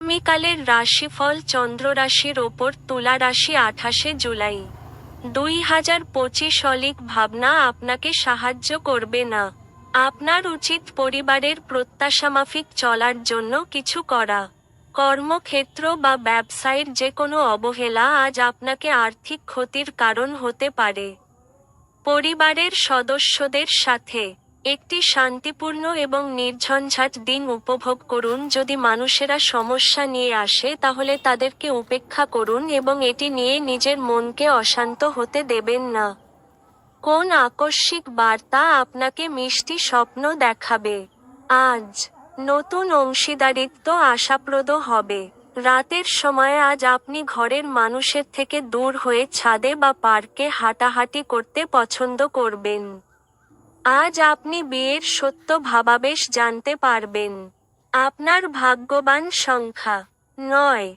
আগামীকালের রাশিফল চন্দ্র রাশির ওপর তুলা রাশি আঠাশে জুলাই। দুই হাজার পঁচিশ অলিক ভাবনা আপনাকে সাহায্য করবে না। আপনার উচিত পরিবারের প্রত্যাশামাফিক চলার জন্য কিছু করা। কর্মক্ষেত্র বা ব্যবসায়ের যে কোনো অবহেলা আজ আপনাকে আর্থিক ক্ষতির কারণ হতে পারে। পরিবারের সদস্যদের সাথে একটি শান্তিপূর্ণ এবং নির্ঝঞ্ঝাট দিন উপভোগ করুন। যদি মানুষেরা সমস্যা নিয়ে আসে, তাহলে তাদেরকে উপেক্ষা করুন এবং এটি নিয়ে নিজের মনকে অশান্ত হতে দেবেন না। কোন আকস্মিক বার্তা আপনাকে মিষ্টি স্বপ্ন দেখাবে? আজ নতুন অংশীদারিত্ব আশাপ্রদ হবে। রাতের সময় আজ আপনি ঘরের মানুষের থেকে দূর হয়ে ছাদে বা পার্কে হাঁটাহাঁটি করতে পছন্দ করবেন। আজ আপনি বিয়ের সত্য ভাবাবেশ জানতে পারবেন। আপনার ভাগ্যবান সংখ্যা নয়।